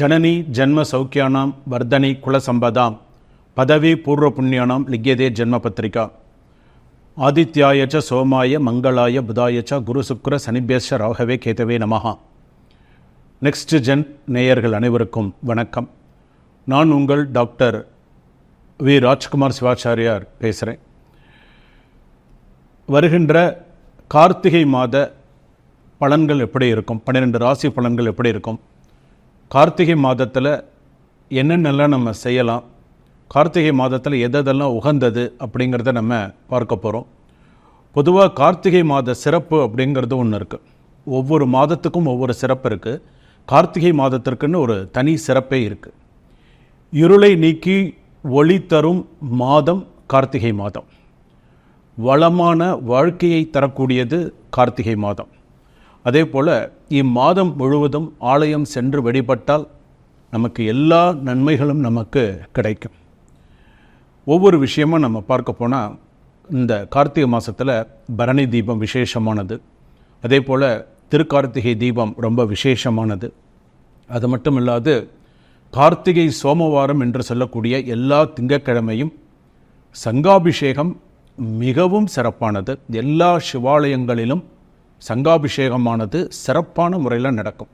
ஜனனி ஜென்ம சௌக்கியானாம் வர்தனி குலசம்பதாம் பதவி பூர்வ புண்ணியானாம் லிக்கியதே ஜென்ம பத்திரிகா. ஆதித்யாயச்ச சோமாய மங்களாய புதாயச்ச குரு சுக்ர சனிபேஷ ராகவே கேதவே நமகா நெக்ஸ்ட் ஜென் நேயர்கள் அனைவருக்கும் வணக்கம். நான் உங்கள் டாக்டர் வி. ராஜ்குமார் சிவாச்சாரியார் பேசுகிறேன் வருகின்ற கார்த்திகை மாத பலன்கள் எப்படி இருக்கும்? பன்னிரெண்டு ராசி பலன்கள் எப்படி இருக்கும்? கார்த்திகை மாதத்தில் என்னென்னலாம் நம்ம செய்யலாம் கார்த்திகை மாதத்தில் எதெல்லாம் உகந்தது அப்படிங்கிறத நம்ம பார்க்க போகிறோம் பொதுவாக கார்த்திகை மாத சிறப்பு அப்படிங்கிறது ஒன்று இருக்குது ஒவ்வொரு மாதத்துக்கும் ஒவ்வொரு சிறப்பு இருக்குது கார்த்திகை மாதத்திற்குன்னு ஒரு தனி சிறப்பே இருக்குது இருளை நீக்கி ஒளி தரும் மாதம் கார்த்திகை மாதம். வளமான வாழ்க்கையை தரக்கூடியது கார்த்திகை மாதம். அதே போல் இம்மாதம் முழுவதும் ஆலயம் சென்று வழிபட்டால் நமக்கு எல்லா நன்மைகளும் நமக்கு கிடைக்கும். ஒவ்வொரு விஷயமும் நம்ம பார்க்க போனால் இந்த கார்த்திகை மாதத்தில் பரணி தீபம் விசேஷமானது. அதே போல் திருக்கார்த்திகை தீபம் ரொம்ப விசேஷமானது. அது மட்டும் இல்லாது கார்த்திகை சோமவாரம் என்று சொல்லக்கூடிய எல்லா திங்கட்கிழமையும் சங்காபிஷேகம் மிகவும் சிறப்பானது. எல்லா சிவாலயங்களிலும் சங்காபிஷேகமானது சிறப்பான முறையில் நடக்கும்.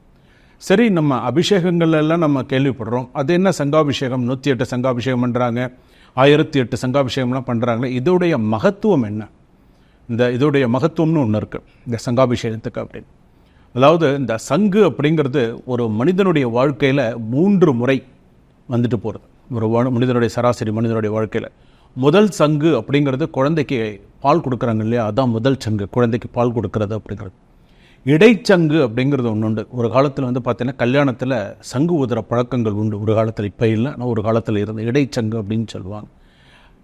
சரி நம்ம அபிஷேகங்களெல்லாம் நம்ம கேள்விப்படுறோம். அது என்ன சங்காபிஷேகம்? நூற்றி எட்டு சங்காபிஷேகம் பண்ணுறாங்க ஆயிரத்தி எட்டு சங்காபிஷேகம்லாம் பண்ணுறாங்களே இதோடைய மகத்துவம் என்ன? இந்த இதோடைய மகத்துவம்னு ஒன்று இருக்குது இந்த சங்காபிஷேகத்துக்கு அப்படின்னு. அதாவது இந்த சங்கு அப்படிங்கிறது ஒரு மனிதனுடைய வாழ்க்கையில் மூன்று முறை வந்துட்டு போகிறது ஒரு மனிதனுடைய சராசரி மனிதனுடைய வாழ்க்கையில். முதல் சங்கு அப்படிங்கிறது குழந்தைக்கு பால் கொடுக்குறாங்க இல்லையா? அதான் முதல் சங்கு. குழந்தைக்கு பால் கொடுக்கறது அப்படிங்கிறது. இடைச்சங்கு அப்படிங்கிறது ஒன்று உண்டு. ஒரு காலத்தில் வந்து பார்த்தீங்கன்னா கல்யாணத்தில் சங்கு ஊதுற பழக்கங்கள் உண்டு. ஒரு காலத்தில் இப்போ இல்லை ஆனால் ஒரு காலத்தில் இருந்த இடைச்சங்கு அப்படின்னு சொல்லுவாங்க.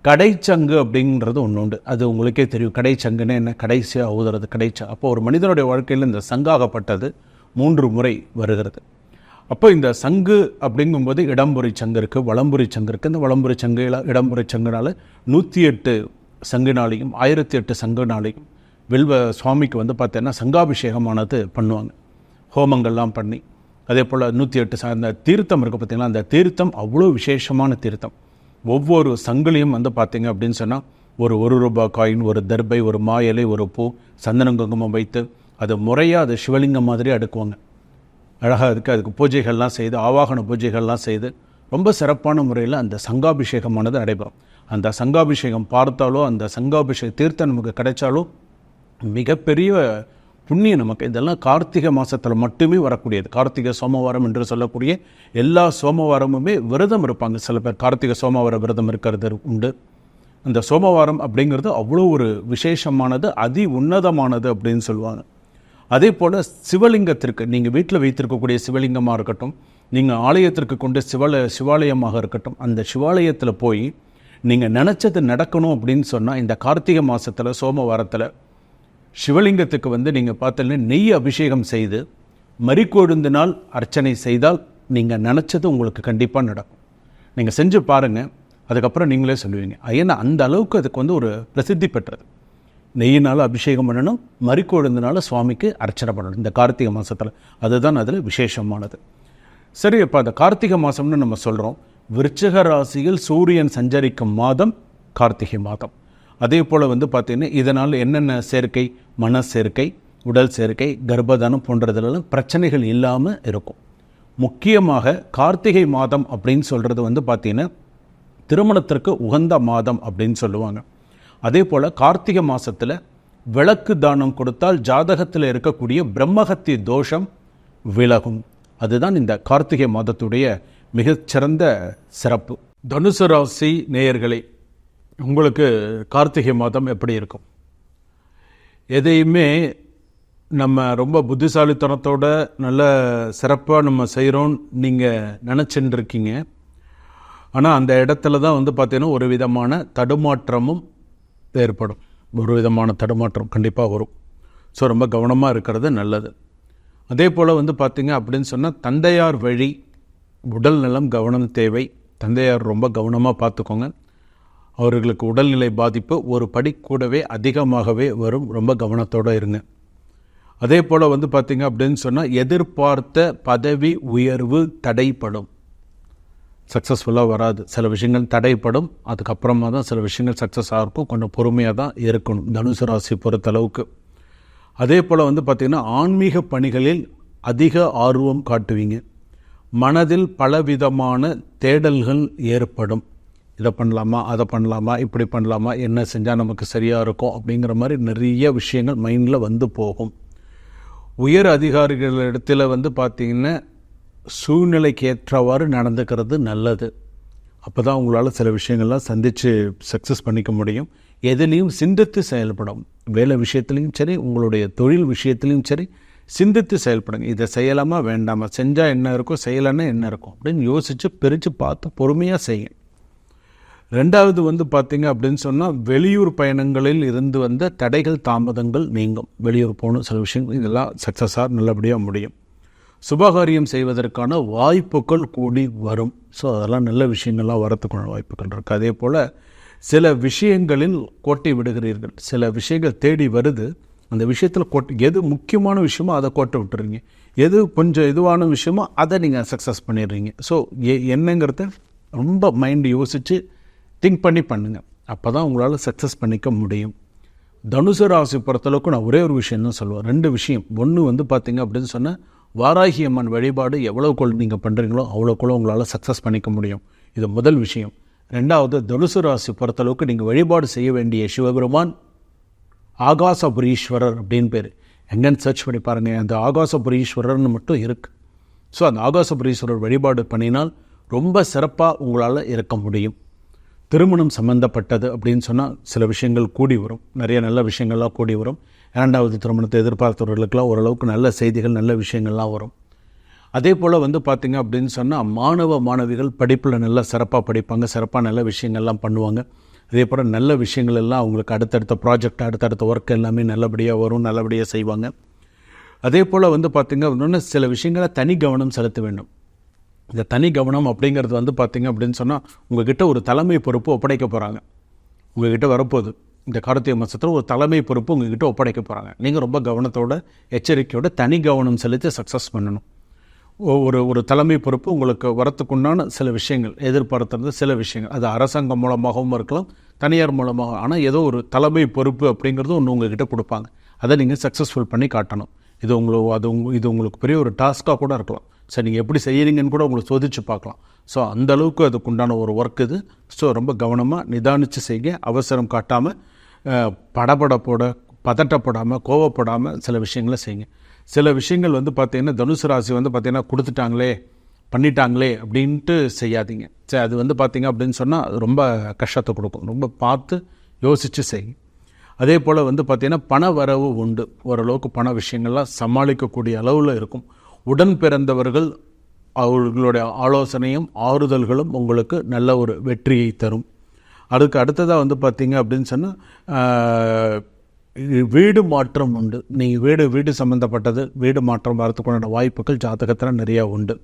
கடைச்சங்கு அப்படிங்கிறது ஒன்று உண்டு. அது உங்களுக்கே தெரியும். கடைச்சங்குன்னு என்ன? கடைசியாக ஊதுறது கடைச்ச. அப்போ ஒரு மனிதனுடைய வாழ்க்கையில் இந்த சங்காகப்பட்டது மூன்று முறை வருகிறது. அப்போ இந்த சங்கு அப்படிங்கும்போது இடம்புரி சங்கு இருக்குது வளம்புரி சங்கு இருக்குது இந்த வளம்புரி சங்கு இடம்புரி சங்குனால நூற்றி எட்டு சங்குனாலையும் ஆயிரத்தி எட்டு சங்குனாலையும் வில்வ சுவாமிக்கு வந்து பார்த்தீங்கன்னா சங்காபிஷேகமானது பண்ணுவாங்க. ஹோமங்கள்லாம் பண்ணி அதே போல் நூற்றி எட்டு ச- அந்த தீர்த்தம் இருக்குது பார்த்திங்கன்னா அந்த தீர்த்தம் அவ்வளோ விசேஷமான தீர்த்தம். ஒவ்வொரு சங்குலையும் வந்து பார்த்திங்க அப்படின்னு சொன்னால் ஒரு ஒரு ரூபாய் காயின் ஒரு தர்பை ஒரு மா இலை ஒரு பூ சந்தனம் குங்குமம் வைத்து அது முறையாக அது சிவலிங்கம் மாதிரி அடுக்குவாங்க. அழகாக இருக்குது அதுக்கு பூஜைகள்லாம் செய்து ஆவாகன பூஜைகள்லாம் செய்து ரொம்ப சிறப்பான முறையில் அந்த சங்காபிஷேகமானது நடைபெறும். அந்த சங்காபிஷேகம் பார்த்தாலோ அந்த சங்காபிஷேக தீர்த்தம் நமக்கு கிடைச்சாலோ மிகப்பெரிய புண்ணியம் நமக்கு. இதெல்லாம் கார்த்திகை மாதத்தில் மட்டுமே வரக்கூடியது. கார்த்திகை சோமவாரம் என்று சொல்லக்கூடிய எல்லா சோமவாரமுமே விரதம் இருப்பாங்க. சில பேர் கார்த்திகை சோமவார விரதம் இருக்கிறது உண்டு. அந்த சோமவாரம் அப்படிங்கிறது அவ்வளோ ஒரு விசேஷமானது அதி உன்னதமானது அப்படின்னு சொல்லுவாங்க. அதே போல் சிவலிங்கத்திற்கு நீங்கள் வீட்டில் வைத்திருக்கக்கூடிய சிவலிங்கமாக இருக்கட்டும் நீங்கள் ஆலயத்திற்கு கொண்டு சிவல சிவாலயமாக இருக்கட்டும் அந்த சிவாலயத்தில் போய் நீங்கள் நினச்சது நடக்கணும் அப்படின்னு சொன்னால் இந்த கார்த்திகை மாதத்தில் சோமவாரத்தில் சிவலிங்கத்துக்கு வந்து நீங்கள் பார்த்தீங்கன்னா நெய் அபிஷேகம் செய்து மறிக்கொழுந்தினால் அர்ச்சனை செய்தால் நீங்கள் நினச்சது உங்களுக்கு கண்டிப்பாக நடக்கும். நீங்கள் செஞ்சு பாருங்கள் அதுக்கப்புறம் நீங்களே சொல்லுவீங்க. ஏன்னா அந்த அளவுக்கு அதுக்கு வந்து ஒரு பிரசித்தி பெற்றது. நெய்யினால் அபிஷேகம் பண்ணணும் மறிக்கொழுந்தினால சுவாமிக்கு அர்ச்சனை பண்ணணும். இந்த கார்த்திகை மாதத்தில் அதுதான் அதில் விசேஷமானது. சரி இப்போ அந்த கார்த்திகை மாதம்னு நம்ம சொல்கிறோம் விருச்சக ராசியில் சூரியன் சஞ்சரிக்கும் மாதம் கார்த்திகை மாதம். அதே போல் வந்து பார்த்திங்கன்னா இதனால் என்னென்ன சேர்க்கை? மன சேர்க்கை உடல் சேர்க்கை கர்ப்பதானம் போன்றதுலாம் பிரச்சனைகள் இல்லாமல் இருக்கும். முக்கியமாக கார்த்திகை மாதம் அப்படின்னு சொல்கிறது வந்து பார்த்திங்கன்னா திருமணத்திற்கு உகந்த மாதம் அப்படின்னு சொல்லுவாங்க. அதே போல் கார்த்திகை மாதத்தில் விளக்கு தானம் கொடுத்தால் ஜாதகத்தில் இருக்கக்கூடிய பிரம்மஹத்தி தோஷம் விலகும். அதுதான் இந்த கார்த்திகை மாதத்துடைய மிகச்சிறந்த சிறப்பு. தனுசு ராசி நேயர்களே உங்களுக்கு கார்த்திகை மாதம் எப்படி இருக்கும்? எதையுமே நம்ம ரொம்ப புத்திசாலித்தனத்தோட நல்ல சிறப்பாக நம்ம செய்கிறோம் நீங்கள் நினச்சின்னு இருக்கீங்க ஆனால் அந்த இடத்துல தான் வந்து பார்த்திங்கன்னா ஒரு விதமான தடுமாற்றமும் ஏற்படும். ஒரு விதமான தடுமாற்றம் கண்டிப்பாக வரும். ஸோ ரொம்ப கவனமாக இருக்கிறது நல்லது. அதே போல் வந்து பார்த்தீங்க அப்படின்னு சொன்னால் தந்தையார் வழி உடல் நலம் கவனம் தேவை. தந்தையார் ரொம்ப கவனமாக பார்த்துக்கோங்க. அவர்களுக்கு உடல்நிலை பாதிப்பு ஒரு படி கூடவே அதிகமாகவே வரும். ரொம்ப கவனத்தோடு இருங்க. அதே போல் வந்து பார்த்திங்க அப்படின்னு சொன்னால் எதிர்பார்த்த பதவி உயர்வு தடைப்படும். சக்ஸஸ்ஃபுல்லாக வராது. சில விஷயங்கள் தடைப்படும். அதுக்கப்புறமா தான் சில விஷயங்கள் சக்ஸஸாக இருக்கும் கொஞ்சம் பொறுமையாக தான் இருக்கணும். தனுசு ராசி பொறுத்தளவுக்கு அதே போல் வந்து பார்த்திங்கன்னா ஆன்மீக பணிகளில் அதிக ஆர்வம் காட்டுவீங்க. மனதில் பலவிதமான தேடல்கள் ஏற்படும். இதை பண்ணலாமா அதை பண்ணலாமா இப்படி பண்ணலாமா என்ன செஞ்சால் நமக்கு சரியாக இருக்கும் அப்படிங்கிற மாதிரி நிறைய விஷயங்கள் மைண்டில் வந்து போகும். உயர் அதிகாரிகள் இடத்துல வந்து பார்த்திங்கன்னா சூழ்நிலைக்கு ஏற்றவாறு நடந்துக்கிறது நல்லது. அப்போ தான் உங்களால் சில விஷயங்கள்லாம் சந்தித்து சக்ஸஸ் பண்ணிக்க முடியும். எதுலேயும் சிந்தித்து செயல்படும். வேலை விஷயத்துலையும் சரி உங்களுடைய தொழில் விஷயத்துலையும் சரி சிந்தித்து செயல்படுங்க. இதை செய்யலாமா வேண்டாமா? செஞ்சால் என்ன இருக்கும் செய்யலைன்னா என்ன இருக்கும்? அப்படின்னு யோசித்து பிரித்து பார்த்து பொறுமையாக செய்யுங்க. ரெண்டாவது வந்து பார்த்திங்க அப்படின்னு சொன்னால் வெளியூர் பயணங்களில் இருந்து வந்த தடைகள் தாமதங்கள் நீங்கும். வெளியூர் போகணும் சில விஷயங்கள் இதெல்லாம் சக்ஸஸாக நல்லபடியாக முடியும். சுபகாரியம் செய்வதற்கான வாய்ப்புகள் கூடி வரும். ஸோ அதெல்லாம் நல்ல விஷயங்கள்லாம் வரத்துக்கான வாய்ப்புகள் இருக்குது அதே போல் சில விஷயங்களில் கோட்டை விடுகிறீர்கள். சில விஷயங்கள் தேடி வருது. அந்த விஷயத்தில் கோட்டை எது முக்கியமான விஷயமோ அதை கோட்டை விட்டுறீங்க. எது கொஞ்சம் இதுவான விஷயமோ அதை நீங்கள் சக்ஸஸ் பண்ணிடுறீங்க. ஸோ எ என்னங்கிறத ரொம்ப மைண்ட் யோசித்து திங்க் பண்ணி பண்ணுங்கள் அப்போ தான் உங்களால் சக்ஸஸ் பண்ணிக்க முடியும். தனுசு ராசி பொறுத்தளவுக்கு நான் ஒரே ஒரு விஷயம் தான் சொல்லுவேன். ரெண்டு விஷயம். ஒன்று வந்து பார்த்தீங்க அப்படின்னு சொன்னால் வாராகி அம்மன் வழிபாடு எவ்வளோக்குள் நீங்கள் பண்ணுறீங்களோ அவ்வளோக்குள்ள உங்களால் சக்ஸஸ் பண்ணிக்க முடியும். இது முதல் விஷயம். ரெண்டாவது தனுசு ராசி பொறுத்தளவுக்கு நீங்கள் வழிபாடு செய்ய வேண்டிய சிவபெருமான் ஆகாசபுரீஸ்வரர் அப்படின்னு பேர். எங்கன்னு சர்ச் பண்ணி பாருங்கள் அந்த ஆகாசபுரீஸ்வரர்னு மட்டும் இருக்குது ஸோ அந்த ஆகாசபுரீஸ்வரர் வழிபாடு பண்ணினால் ரொம்ப சிறப்பாக உங்களால் இருக்க முடியும். திருமணம் சம்பந்தப்பட்டது அப்படின்னு சொன்னால் சில விஷயங்கள் கூடி வரும். நிறைய நல்ல விஷயங்கள்லாம் கூடி வரும். இரண்டாவது திருமணத்தை எதிர்பார்த்தவர்களுக்கெல்லாம் ஓரளவுக்கு நல்ல செய்திகள் நல்ல விஷயங்கள்லாம் வரும். அதே போல் வந்து பார்த்திங்க அப்படின்னு சொன்னால் மாணவ மாணவிகள் படிப்பில் நல்லா சிறப்பாக படிப்பாங்க சிறப்பாக நல்ல விஷயங்கள்லாம் பண்ணுவாங்க. அதே போல் நல்ல விஷயங்கள் எல்லாம் அவங்களுக்கு அடுத்தடுத்த ப்ராஜெக்ட் அடுத்தடுத்த ஒர்க் எல்லாமே நல்லபடியாக வரும் நல்லபடியாக செய்வாங்க. அதே போல் வந்து பார்த்திங்க அப்படின்னா சில விஷயங்களை தனி கவனம் செலுத்த வேண்டும். இந்த தனி கவனம் அப்படிங்கிறது வந்து பார்த்திங்க அப்படின்னு சொன்னால் உங்ககிட்ட ஒரு தலைமை பொறுப்பு ஒப்படைக்க போகிறாங்க உங்ககிட்ட வரப்போகுது இந்த கார்த்திகை மாதத்தில் ஒரு தலைமை பொறுப்பு உங்ககிட்ட ஒப்படைக்க போகிறாங்க நீங்கள் ரொம்ப கவனத்தோட எச்சரிக்கையோட தனி கவனம் செலுத்தி சக்ஸஸ் பண்ணணும். ஒரு ஒரு தலைமை பொறுப்பு உங்களுக்கு வரத்துக்குண்டான சில விஷயங்கள் எதிர்பார்த்துறது சில விஷயங்கள். அது அரசாங்கம் மூலமாகவும் இருக்கலாம் தனியார் மூலமாக ஆனால் ஏதோ ஒரு தலைமை பொறுப்பு அப்படிங்கிறது ஒன்று உங்ககிட்ட கொடுப்பாங்க. அதை நீங்கள் சக்ஸஸ்ஃபுல் பண்ணி காட்டணும். இது உங்களுக்கு அது உங்க இது உங்களுக்கு பெரிய ஒரு டாஸ்க்காக கூட இருக்கலாம். சரி நீங்கள் எப்படி செய்கிறீங்கன்னு கூட உங்களுக்கு சோதிச்சு பார்க்கலாம். ஸோ அந்த அளவுக்கு அதுக்குண்டான ஒரு ஒர்க் இது. ஸோ ரொம்ப கவனமாக நிதானித்து செய்ய அவசரம் காட்டாமல் படபடப்போட பதட்டப்படாமல் கோவப்படாமல் சில விஷயங்களை செய்யுங்க. சில விஷயங்கள் வந்து பார்த்திங்கன்னா தனுசு ராசி வந்து பார்த்திங்கன்னா கொடுத்துட்டாங்களே பண்ணிட்டாங்களே அப்படின்ட்டு செய்யாதீங்க. சரி அது வந்து பார்த்திங்க அப்படின்னு சொன்னால் அது ரொம்ப கஷ்டத்தை கொடுக்கும். ரொம்ப பார்த்து யோசித்து செய்யும் அதே போல் வந்து பார்த்திங்கன்னா பண வரவு உண்டு. ஓரளவுக்கு பண விஷயங்கள்லாம் சமாளிக்கக்கூடிய அளவில் இருக்கும். உடன் பிறந்தவர்கள் அவர்களுடைய ஆலோசனையும் ஆறுதல்களும் உங்களுக்கு நல்ல ஒரு வெற்றியை தரும். அதுக்கு அடுத்ததாக வந்து பார்த்திங்க அப்படின்னு சொன்னால் வீடு மாற்றம் உண்டு. நீங்கள் வீடு வீடு சம்மந்தப்பட்டது வீடு மாற்றம் வரத்துக்குண்டான வாய்ப்புகள் ஜாதகத்தில் நிறையா உண்டு.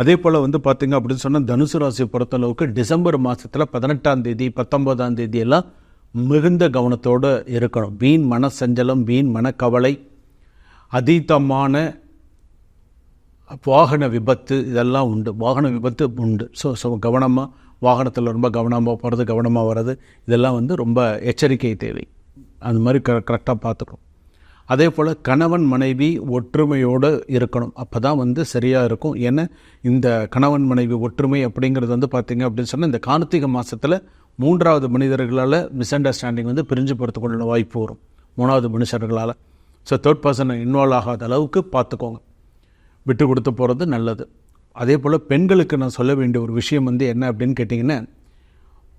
அதே போல் வந்து பார்த்திங்க அப்படின்னு சொன்னால் தனுசு ராசியை பொறுத்தளவுக்கு டிசம்பர் மாதத்தில் பதினெட்டாம் தேதி பத்தொம்போதாம் தேதியெல்லாம் மிகுந்த கவனத்தோடு இருக்கணும். வீண் மனசஞ்சலம் வீண் மனக்கவலை அதீதமான வாகன விபத்து இதெல்லாம் உண்டு. வாகன விபத்து உண்டு. ஸோ ஸோ கவனமாக வாகனத்தில் ரொம்ப கவனமாக போகிறது கவனமாக வர்றது இதெல்லாம் வந்து ரொம்ப எச்சரிக்கை தேவை. அந்த மாதிரி க கரெக்டாக பார்த்துக்கணும். அதே போல் கணவன் மனைவி ஒற்றுமையோடு இருக்கணும். அப்போ தான் வந்து சரியாக இருக்கும். ஏன்னா இந்த கணவன் மனைவி ஒற்றுமை அப்படிங்கிறது வந்து பார்த்திங்க அப்படின்னு சொன்னால் இந்த கார்த்திகை மாதத்தில் மூன்றாவது மனிதர்களால் மிஸ் அண்டர்ஸ்டாண்டிங் வந்து பிரிஞ்சு போகிறதுக்குள்ள வாய்ப்பு வரும். மூணாவது மனுஷர்களால். ஸோ தேர்ட் பர்சனை இன்வால்வ் ஆகாத அளவுக்கு பார்த்துக்கோங்க. விட்டு கொடுத்து போகிறது நல்லது. அதே போல் பெண்களுக்கு நான் சொல்ல வேண்டிய ஒரு விஷயம் வந்து என்ன அப்படின்னு கேட்டிங்கன்னா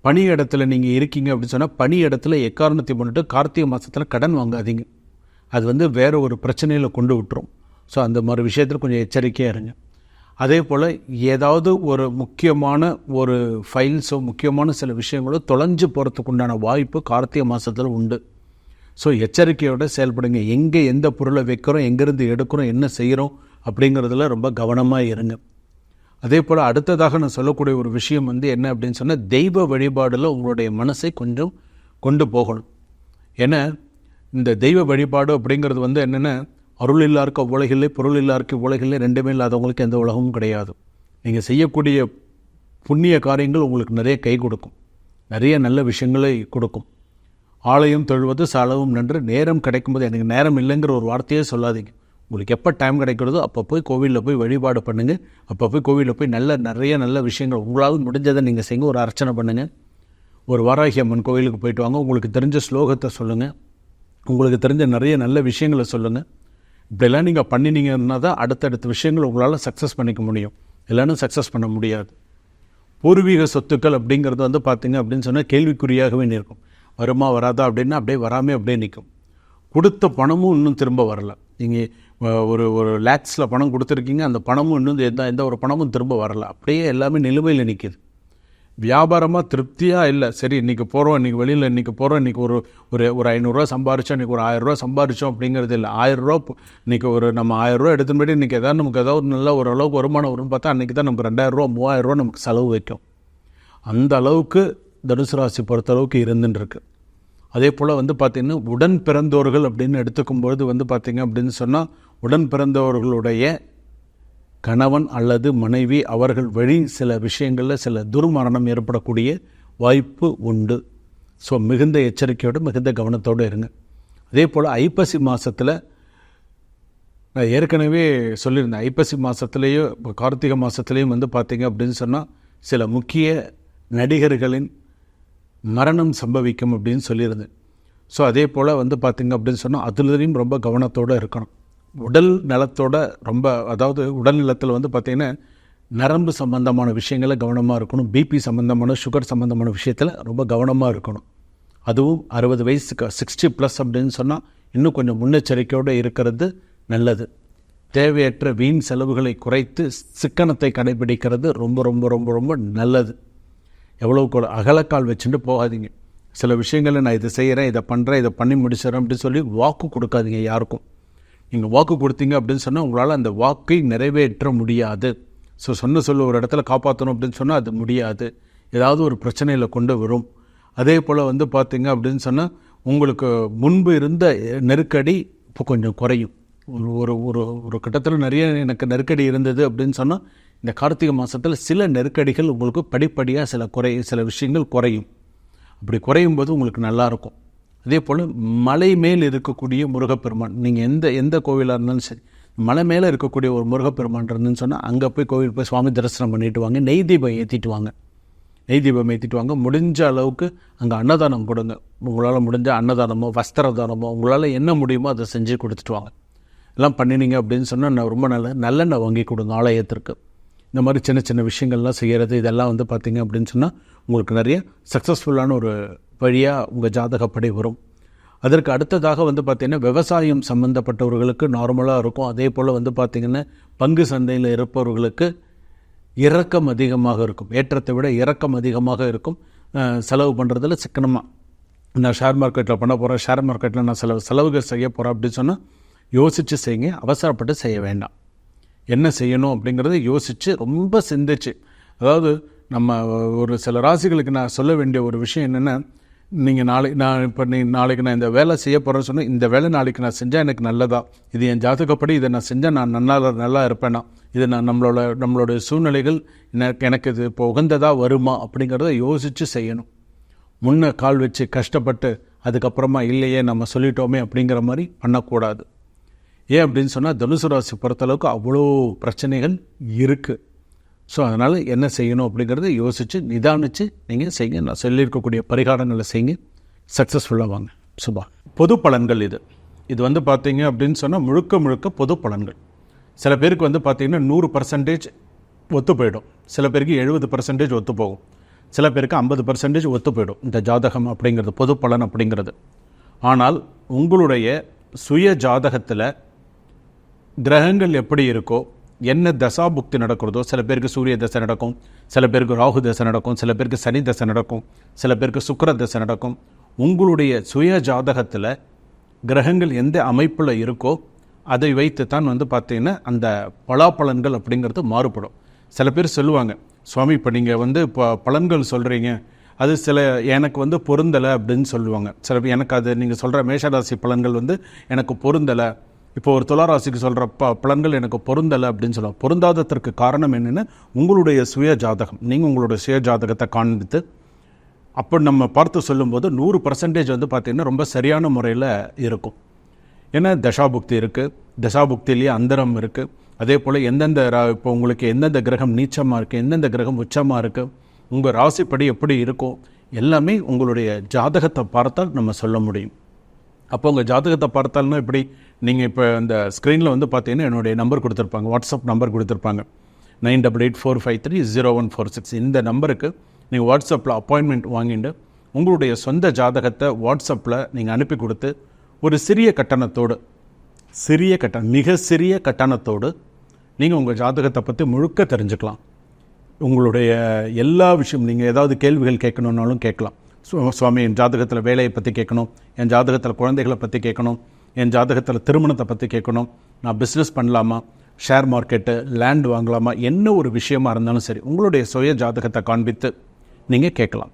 பணி இடத்துல நீங்கள் இருக்கீங்க அப்படின்னு சொன்னால் பணி இடத்துல எக்காரணத்தை பண்ணிட்டு கார்த்திகை மாதத்தில் கடன் வாங்காதீங்க. அது வந்து வேறு ஒரு பிரச்சனையில் கொண்டு விட்டுரும். ஸோ அந்த மாதிரி விஷயத்தில் கொஞ்சம் எச்சரிக்கையாக இருங்க. அதே போல் ஏதாவது ஒரு முக்கியமான ஒரு ஃபைல்ஸோ முக்கியமான சில விஷயங்களோ தொலைஞ்சு போகிறதுக்கு உண்டான வாய்ப்பு கார்த்திகை மாதத்தில் உண்டு. ஸோ எச்சரிக்கையோடு செயல்படுங்க. எங்கே எந்த பொருளை வைக்கிறோம் எங்கேருந்து எடுக்கிறோம் என்ன செய்கிறோம் அப்படிங்கிறதுல ரொம்ப கவனமாக இருங்க. அதே போல் அடுத்ததாக நான் சொல்லக்கூடிய ஒரு விஷயம் வந்து என்ன அப்படின்னு சொன்னால் தெய்வ வழிபாடில் உங்களுடைய மனசை கொஞ்சம் கொண்டு போகணும். ஏன்னா இந்த தெய்வ வழிபாடு அப்படிங்கிறது வந்து என்னென்னா அருள் இல்லாருக்கு உலகில்லை பொருள் இல்லாருக்கு உலகில்லை ரெண்டுமே இல்லாதவங்களுக்கு எந்த உலகமும் கிடையாது. நீங்கள் செய்யக்கூடிய புண்ணிய காரியங்கள் உங்களுக்கு நிறைய கை கொடுக்கும். நிறைய நல்ல விஷயங்களை கொடுக்கும். ஆலயம் தொழுவது சாலவும் நன்று நேரம் கிடைக்கும்போது எனக்கு நேரம் இல்லைங்கிற ஒரு வார்த்தையே சொல்லாதீங்க. உங்களுக்கு எப்போ டைம் கிடைக்கிறதோ அப்போ போய் கோவிலில் போய் வழிபாடு பண்ணுங்கள் அப்போ போய் கோவிலில் போய் நல்ல நிறைய நல்ல விஷயங்கள் உங்களால் முடிஞ்சதை நீங்கள் செய்யுங்க ஒரு அர்ச்சனை பண்ணுங்கள் ஒரு வாராகி அம்மன் கோவிலுக்கு போயிட்டு வாங்க. உங்களுக்கு தெரிஞ்ச ஸ்லோகத்தை சொல்லுங்கள் உங்களுக்கு தெரிஞ்ச நிறைய நல்ல விஷயங்களை சொல்லுங்கள் இப்படிலாம் நீங்கள் பண்ணினீங்கன்னா தான் அடுத்தடுத்த விஷயங்கள் உங்களால் சக்ஸஸ் பண்ணிக்க முடியும். இல்லைன்னா சக்ஸஸ் பண்ண முடியாது. பூர்வீக சொத்துக்கள் அப்படிங்கிறது வந்து பார்த்திங்க அப்படின்னு சொன்னால் கேள்விக்குறியாகவே நிற்கும். வருமா வராதா அப்படின்னா அப்படியே வராமே அப்படியே நிற்கும். கொடுத்த பணமும் இன்னும் திரும்ப வரல. நீங்கள் ஒரு ஒரு லேக்ஸில் பணம் கொடுத்துருக்கீங்க அந்த பணமும் இன்னும் எந்த எந்த ஒரு பணமும் திரும்ப வரல. அப்படியே எல்லாமே நிலுவையில் நிற்கிது வியாபாரமாக திருப்தியாக இல்லை. சரி இன்றைக்கி போகிறோம் இன்றைக்கி வெளியில் இன்றைக்கி போகிறோம் இன்றைக்கி ஒரு ஒரு ஒரு ஐநூறுரூவா சம்பாரிச்சோம் இன்றைக்கி ஒரு ஆயிரரூவா சம்பாரிச்சோம் அப்படிங்கிறது இல்லை. ஆயிரரூவா இன்றைக்கி ஒரு நம்ம ஆயிரரூவா எடுத்துன்னு இன்றைக்கி ஏதாவது நமக்கு ஏதாவது ஒரு நல்ல ஓரளவுக்கு வருமானம் வரும்னு பார்த்தா அன்றைக்கி தான் நமக்கு ரெண்டாயிரரூவா மூவாயிரரூவா நமக்கு செலவு வைக்கும். அந்த அளவுக்கு தனுசு ராசி பொறுத்தளவுக்கு இருந்துன்னு அதே போல் வந்து பார்த்திங்கன்னா உடன் பிறந்தோர்கள் அப்படின்னு எடுத்துக்கும்பொழுது வந்து பார்த்திங்க அப்படின்னு சொன்னால் உடன் பிறந்தவர்களுடைய கணவன் அல்லது மனைவி அவர்கள் வழி சில விஷயங்களில் சில துர்மரணம் ஏற்படக்கூடிய வாய்ப்பு உண்டு. ஸோ மிகுந்த எச்சரிக்கையோடு மிகுந்த கவனத்தோடு இருங்க. அதே போல் ஐப்பசி மாதத்தில் நான் ஏற்கனவே சொல்லியிருந்தேன் ஐப்பசி மாதத்துலேயோ இப்போ கார்த்திகை மாதத்துலேயும் வந்து பார்த்திங்க அப்படின்னு சொன்னால் சில முக்கிய நடிகர்களின் மரணம் சம்பவிக்கும் அப்படின்னு சொல்லியிருந்தேன் ஸோ அதே போல் வந்து பார்த்திங்க அப்படின்னு சொன்னால் அதுலேயும் ரொம்ப கவனத்தோடு இருக்கணும். உடல் நலத்தோட ரொம்ப அதாவது உடல் நலத்தில் வந்து பார்த்திங்கன்னா நரம்பு சம்பந்தமான விஷயங்கள கவனமாக இருக்கணும். பிபி சம்மந்தமான சுகர் சம்மந்தமான விஷயத்தில் ரொம்ப கவனமாக இருக்கணும். அதுவும் அறுபது வயசுக்கு சிக்ஸ்டி ப்ளஸ் அப்படின்னு சொன்னால் இன்னும் கொஞ்சம் முன்னெச்சரிக்கையோடு இருக்கிறது நல்லது. தேவையற்ற வீண் செலவுகளை குறைத்து சிக்கனத்தை கடைபிடிக்கிறது ரொம்ப ரொம்ப ரொம்ப ரொம்ப நல்லது. எவ்வளோ அகலக்கால் வச்சுட்டு போகாதீங்க. சில விஷயங்களை நான் இதை செய்கிறேன் இதை பண்ணுறேன் இதை பண்ணி முடிச்சிடறேன் அப்படின்னு சொல்லி வாக்கு கொடுக்காதீங்க யாருக்கும். நீங்கள் வாக்கு கொடுத்தீங்க அப்படின்னு சொன்னால் உங்களால் அந்த வாக்கை நிறைவேற்ற முடியாது. ஸோ சொன்ன சொல்ல ஒரு இடத்துல காப்பாற்றணும் அப்படின்னு சொன்னால் அது முடியாது. ஏதாவது ஒரு பிரச்சனையில் கொண்டு வரும். அதே போல் வந்து பார்த்தீங்க அப்படின்னு சொன்னால் உங்களுக்கு முன்பு இருந்த நெருக்கடி இப்போ கொஞ்சம் குறையும். ஒரு ஒரு ஒரு ஒரு கட்டத்தில் நிறைய எனக்கு நெருக்கடி இருந்தது அப்படின்னு சொன்னால் இந்த கார்த்திகை மாதத்தில் சில நெருக்கடிகள் உங்களுக்கு படிப்படியாக சில குறை சில விஷயங்கள் குறையும். அப்படி குறையும் போது உங்களுக்கு நல்லாயிருக்கும் அதே போல் மலை மேல் இருக்கக்கூடிய முருகப்பெருமான் நீங்கள் எந்த எந்த கோவிலாக இருந்தாலும் சரி மலை மேலே இருக்கக்கூடிய ஒரு முருகப்பெருமான் இருந்துன்னு சொன்னால் அங்கே போய் கோவில் போய் சுவாமி தரிசனம் பண்ணிட்டு வாங்க. நெய் தீபம் ஏற்றிட்டு வாங்க. நெய் தீபம் ஏற்றிட்டு வாங்க. முடிஞ்ச அளவுக்கு அங்கே அன்னதானம் கொடுங்க. உங்களால் முடிஞ்ச அன்னதானமோ வஸ்திர தானமோ உங்களால் என்ன முடியுமோ அதை செஞ்சு கொடுத்துட்டு வாங்க. எல்லாம் பண்ணினீங்க அப்படின்னு சொன்னால் நான் ரொம்ப நல்ல நல்லெண்ணெய் வாங்கி கொடுங்க ஆலயத்திற்கு இந்த மாதிரி சின்ன சின்ன விஷயங்கள்லாம் செய்கிறது இதெல்லாம் வந்து பார்த்திங்க அப்படின்னு சொன்னால் உங்களுக்கு நிறைய சக்ஸஸ்ஃபுல்லான ஒரு வழியாக உங்கள் ஜாதகப்படி வரும். அதற்கு அடுத்ததாக வந்து பார்த்திங்கன்னா விவசாயம் சம்மந்தப்பட்டவர்களுக்கு நார்மலாக இருக்கும். அதே போல் வந்து பார்த்திங்கன்னா பங்கு சந்தையில் இருப்பவர்களுக்கு இறக்கம் அதிகமாக இருக்கும். ஏற்றத்தை விட இறக்கம் அதிகமாக இருக்கும். செலவு பண்ணுறதுல சிக்கனமாக நான் ஷேர் மார்க்கெட்டில் பண்ண போகிறேன் ஷேர் மார்க்கெட்டில் நான் செலவு செலவுகள் செய்ய போகிறேன் அப்படின்னு சொன்னால் யோசித்து செய்யுங்க. அவசரப்பட்டு செய்ய வேண்டாம். என்ன செய்யணும் அப்படிங்கிறத யோசித்து ரொம்ப சிந்திச்சு. அதாவது நம்ம ஒரு சில ராசிகளுக்கு நான் சொல்ல வேண்டிய ஒரு விஷயம் என்னென்னா நீங்கள் நாளைக்கு நான் இப்போ நீ நாளைக்கு நான் இந்த வேலை செய்ய போகிறேன்னு சொன்னால் இந்த வேலை நாளைக்கு நான் செஞ்சால் எனக்கு நல்லதா? இது என் ஜாதகப்படி இதை நான் செஞ்சால் நான் நல்லா நல்லா இருப்பேனா? இது நான் நம்மளோட நம்மளோட சூழ்நிலைகள் எனக்கு எனக்கு இது இப்போ உகந்ததாக வருமா அப்படிங்கிறத யோசித்து செய்யணும். முன்ன கால் வச்சு கஷ்டப்பட்டு அதுக்கப்புறமா இல்லையே நம்ம சொல்லிட்டோமே அப்படிங்கிற மாதிரி பண்ணக்கூடாது. ஏன் அப்படின்னு சொன்னால் தனுசு ராசி பொறுத்தளவுக்கு அவ்வளோ பிரச்சனைகள் இருக்குது ஸோ அதனால் என்ன செய்யணும் அப்படிங்கிறத யோசித்து நிதானித்து நீங்கள் செய்யுங்க நான் சொல்லியிருக்கக்கூடிய பரிகாரங்களை செய்யுங்க சக்ஸஸ்ஃபுல்லாக வாங்க. சுபா. பொது பலன்கள் இது. இது வந்து பார்த்தீங்க அப்படின்னு சொன்னால் முழுக்க முழுக்க பொது பலன்கள். சில பேருக்கு வந்து பார்த்திங்கன்னா நூறு பர்சன்டேஜ் ஒத்து போயிடும். சில பேருக்கு எழுபது பர்சன்டேஜ் ஒத்து போகும். சில பேருக்கு ஐம்பது பர்சன்டேஜ் ஒத்து போயிடும். இந்த ஜாதகம் அப்படிங்கிறது பொது பலன் அப்படிங்கிறது. ஆனால் உங்களுடைய சுய ஜாதகத்தில் கிரகங்கள் எப்படி இருக்கோ என்ன தசாபுக்தி நடக்கிறதோ சில பேருக்கு சூரிய தசை நடக்கும் சில பேருக்கு ராகு தசை நடக்கும் சில பேருக்கு சனி தசை நடக்கும் சில பேருக்கு சுக்கர தசை நடக்கும். உங்களுடைய சுய ஜாதகத்தில் கிரகங்கள் எந்த அமைப்பில் இருக்கோ அதை வைத்து தான் வந்து பார்த்தீங்கன்னா அந்த பலாப்பலன்கள் அப்படிங்கிறது மாறுபடும். சில பேர் சொல்லுவாங்க சுவாமி இப்போ நீங்கள் வந்து இப்போ பலன்கள் சொல்கிறீங்க அது சில எனக்கு வந்து பொருந்தலை அப்படின்னு சொல்லுவாங்க. சில பேர் எனக்கு அது நீங்கள் சொல்கிற மேஷராசி பலன்கள் வந்து எனக்கு பொருந்தலை. இப்போ ஒரு துளாராசிக்கு சொல்கிற ப பலன்கள் எனக்கு பொருந்தலை அப்படின்னு சொல்லலாம் பொருந்தாததற்கு காரணம் என்னென்னு உங்களுடைய சுய ஜாதகம். நீங்கள் உங்களுடைய சுய ஜாதகத்தை காண்பித்து அப்போ நம்ம பார்த்து சொல்லும்போது நூறு பர்சன்டேஜ் வந்து பார்த்திங்கன்னா ரொம்ப சரியான முறையில் இருக்கும். ஏன்னா தசாபுக்தி இருக்குது தசாபுக்திலேயே அந்தரம் இருக்குது அதே போல் எந்தெந்த ரா- இப்போ உங்களுக்கு எந்தெந்த கிரகம் நீச்சமாக இருக்குது எந்தெந்த கிரகம் உச்சமாக இருக்குது உங்கள் ராசிப்படி எப்படி இருக்கும் எல்லாமே உங்களுடைய ஜாதகத்தை பார்த்தால் நம்ம சொல்ல முடியும். அப்போ உங்கள் ஜாதகத்தை பார்த்தாலும் இப்படி நீங்கள் இப்போ இந்த ஸ்க்ரீனில் வந்து பார்த்தீங்கன்னா என்னுடைய நம்பர் கொடுத்துருப்பாங்க. வாட்ஸ்அப் நம்பர் கொடுத்துருப்பாங்க. Nine double eight four five three zero one four six. இந்த நம்பருக்கு நீங்கள் வாட்ஸ்அப்பில் அப்பாயின்மெண்ட் வாங்கிட்டு உங்களுடைய சொந்த ஜாதகத்தை வாட்ஸ்அப்பில் நீங்கள் அனுப்பி கொடுத்து ஒரு சிறிய கட்டணத்தோடு சிறிய கட்டணம் மிக சிறிய கட்டணத்தோடு நீங்கள் உங்கள் ஜாதகத்தை பற்றி முழுக்க தெரிஞ்சுக்கலாம். உங்களுடைய எல்லா விஷயம் நீங்கள் ஏதாவது கேள்விகள் கேட்கணுன்னாலும் கேட்கலாம். சுவாமி என் ஜாதகத்தில் வேலையை பற்றி கேட்கணும் என் ஜாதகத்தில் குழந்தைகளை பற்றி கேட்கணும் என் ஜாதகத்தில் திருமணத்தை பற்றி கேட்கணும் நான் பிஸ்னஸ் பண்ணலாமா ஷேர் மார்க்கெட்டு லேண்ட் வாங்கலாமா என்ன ஒரு விஷயமா இருந்தாலும் சரி உங்களுடைய சுய ஜாதகத்தை காண்பித்து நீங்கள் கேட்கலாம்.